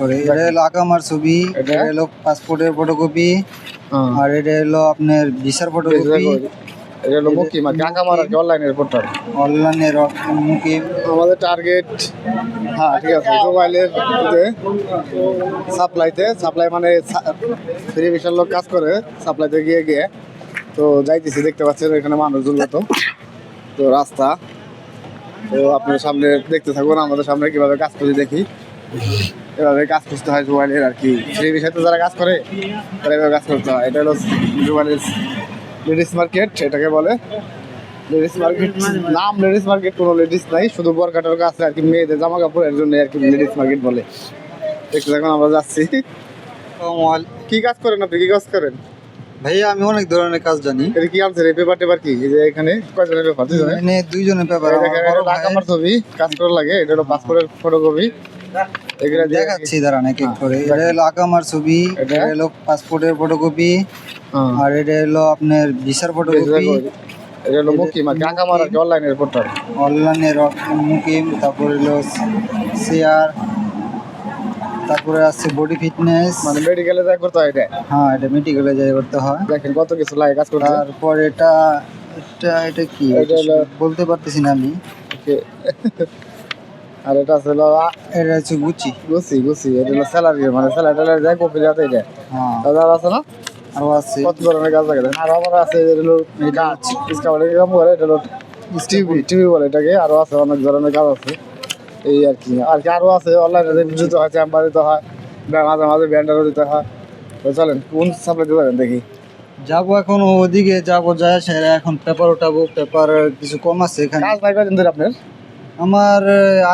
করে এটা হলো আকামার ছবি এটা হলো পাসপোর্টের ফটোকপি আর এটা হলো আপনার ভিসার ফটোকপি এটা হলো অনলাইনের পোর্টাল অনলাইনের আমাদের টার্গেট হ্যাঁ ঠিক আছে মোবাইলের সাপ্লাইতে সাপ্লাই মানে লোক কাজ করে সাপ্লাইতে গিয়ে গিয়ে। তো যাইতেছি দেখতে পাচ্ছেন এখানে মানুষজন তো তো রাস্তা। তো আপনার সামনে দেখতে থাকুন আমাদের সামনে কীভাবে কাজ করি দেখি। এভাবে কাজ করতে হয় মোবাইলের আর কি। ফ্রি বিষয়তে যারা কাজ করে তারা এভাবে কাজ করতে হয়। এটা হলো মোবাইলের লেডিস মার্কেট এটাকে বলে। লেডিস মার্কেট নাম লেডিস মার্কেট কোনো লেডিস নাই শুধু বরকাটার কাছে আর কি মেয়েদের জামা কাপড়ের জন্য আর কি লেডিস মার্কেট বলে। দেখতে এখন আমরা যাচ্ছি। কি কাজ করেন আপনি? কি কাজ করেন? ভাইয়া আমি অনেক ধরনের কাজ জানি। এটা কি আনছেন? এই পেপার টেপার কি? এই যে এখানে কয়জনের পেপার দুইজনের? পেপার আমার ছবি। কাজ করা লাগে এটা হলো পাসপোর্টের ফটোকপি দেখাচ্ছি দাঁড়ান এক এক করে। এটা হলো আকামার ছবি এটা? হলো পাসপোর্টের ফটোকপি হ্যাঁ। আর এটা হলো আপনার ভিসার ফটোকপি এটা হলো টাকা অনলাইনের পোর্টাল অনলাইনের মুখে তারপরে হলো চেয়ার তারপরে আছে বডি ফিটনেস মানে মেডিকেলে যা করতে হয় এটা? হ্যাঁ এটা মেডিকেলে যাই করতে হয়। দেখেন কত কিছু লাগে কাজ করতে। তারপর এটা এটা এটা কি? বলতে পারতেছি না আমি। আর এটা আ- এটা হচ্ছে গুচি গুছি গুছি এটা হলো স্যালারি মানে স্যালারি ট্যালারি দেয় কপি যাতে এটা হ্যাঁ। দাদা আছে না? আরও আছে। কত ধরনের কাজ লাগে আর আমার আছে এটা হলো কাজ ডিসকাউন্টের কাম করে এটা হলো টিভি টিভি বলে এটাকে। আরও আছে অনেক ধরনের কাজ আছে। এই আর কি। আর কি আরও আছে অনলাইনে দিতে হয় চেম্বার দিতে হয় মাঝে মাঝে ব্যান্ডারও দিতে হয়। তো চলেন কোন সাপ্লাই দিতে যাবেন দেখি। যাব এখন ওদিকে যাব যায় সেরা এখন পেপার উঠাবো পেপার কিছু কম আছে এখানে। কাজ নাই কদিন ধরে আপনার? আমার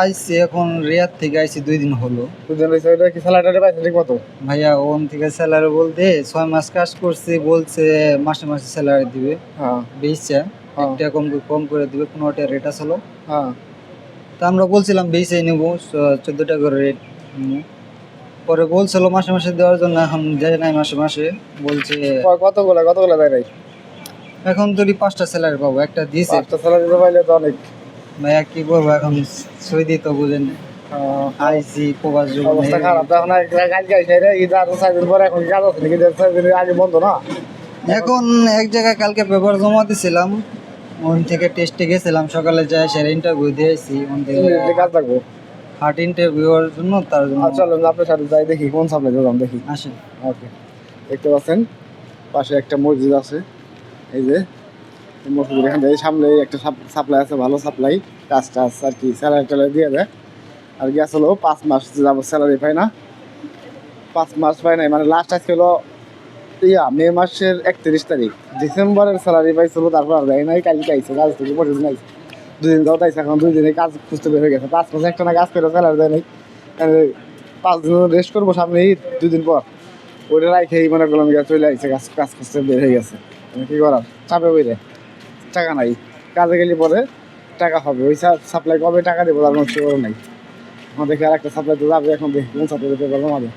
আইসি এখন রিয়াদ থেকে আইসি দুই দিন হলো। দুজন রয়েছে ওটা কি স্যালারি পাইছে ঠিক মতো ভাইয়া ওন থেকে স্যালারি বলতে ছয় মাস কাজ করছি বলছে মাসে মাসে স্যালারি দিবে। হ্যাঁ। বেচছে হ্যাঁ। একটা কম কম করে দিবে পনেরো টাকা রেট আসলো হ্যাঁ। তা আমরা বলছিলাম বেচে নেব চোদ্দ টাকা করে রেট পরে বলছিল মাসে মাসে দেওয়ার জন্য এখন যায় নাই মাসে মাসে বলছে কতগুলো কতগুলো দেয় নাই? এখন যদি পাঁচটা স্যালারি পাবো একটা দিয়েছে। পাঁচটা স্যালারি পাইলে তো অনেক। ভাইয়া কি করব এখন? সৌদি তো বুঝেন আইসি প্রবাস অবস্থা খারাপ তো এখন কাজ গাইছে রে ঈদ আর ছয় পরে এখন কাজ আছে নাকি? ছয় বন্ধ না? এখন এক জায়গায় কালকে পেপার জমা দিছিলাম। ওন থেকে টেস্টে গেছিলাম সকালে যাই সেরা ইন্টারভিউ দিয়েছি ওন থেকে কাজ থাকব? হার্ট ইন্টারভিউর জন্য তার জন্য। আর চলেন আপনার সাথে যাই দেখি কোন সামনে দিলাম দেখি। আসেন। ওকে। দেখতে পাচ্ছেন পাশে একটা মসজিদ আছে। এই যে মসজিদের এখান থেকে সামনে একটা সাপ্লাই আছে, ভালো সাপ্লাই। কাজ টাজ আর কি স্যালারি ট্যালারি দিয়ে দেয়। আর গ্যাস হলো, পাঁচ মাস যাব স্যালারি পাই না। পাঁচ মাস পাই নাই মানে লাস্ট আজকে হলো, ইয়া, মে মাসের একত্রিশ তারিখ। ডিসেম্বরের স্যালারি পাইছিল, তারপর আর দেয় নাই, কালকে আইছে, কাজ থেকে পরের দিন আইছে। দুদিন যাও তাইছে এখন দুই দিনে কাজ খুঁজতে বের হয়ে গেছে। পাঁচ মাস একটা না কাজ করে স্যালারি দেয় নাই। আর পাঁচ দিন রেস্ট করব সামনে ঈদ দুই দিন পর। ওইটা রাখেই মনে করলাম চলে আইছে, কাজ কাজ খুঁজতে বের হয়ে গেছে। মানে কি করার? চাপে বইরে টাকা নাই। কাজে গেলে পরে টাকা হবে। ওই সাপ্লাই কবে টাকা দেবো তার কোনো শিওর নাই। আমার দেখি আর একটা সাপ্লাই তো যাবে এখন দেখি কোন সাপ্লাই দিতে পারব আমাদের।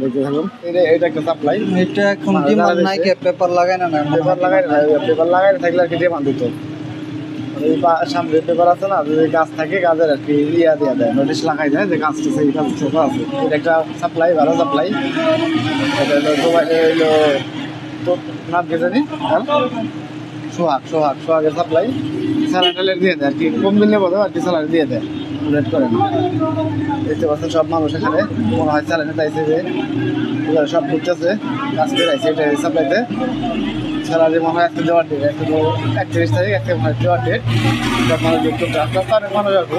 দেখতে থাকুন। এটা এটা একটা সাপ্লাই এটা এখন ডিমান্ড নাই সে। কে পেপার লাগায় না না? পেপার লাগাই না পেপার লাগাই না থাকলে আর কি ডিমান্ড দিত। এই পা- সামনে পেপার আছে না যদি গাছ থাকে গাছের আর কি ইয়া দিয়ে দেয় নোটিশ লাগাই দেয় যে গাছ সেই গাছ ছোটো আছে। এটা একটা সাপ্লাই ভালো সাপ্লাই এটা হলো তোমার হলো তো নাম কি জানি? আর সোহাগ সোহাগ, সোহাগের সাপ্লাই স্যালারি দিয়ে দেয় আর কি। কম দিলে বোধ আর কি স্যালারি দিয়ে দেয়। রেট করে না। দেখতে পাচ্ছেন সব মানুষ এখানে। মনে হয় স্যালারি চাইছে যে সব ঘুরতেছে। কাজ করে এটা সাপ্লাইতে স্যালারি মনে হয় একটা দেওয়ার ডেট একটা একত্রিশ তারিখ, একটা মনে হয় দেওয়ার ডেট সব মানুষ যুক্ত রাস্তা অনেক মানুষ আসব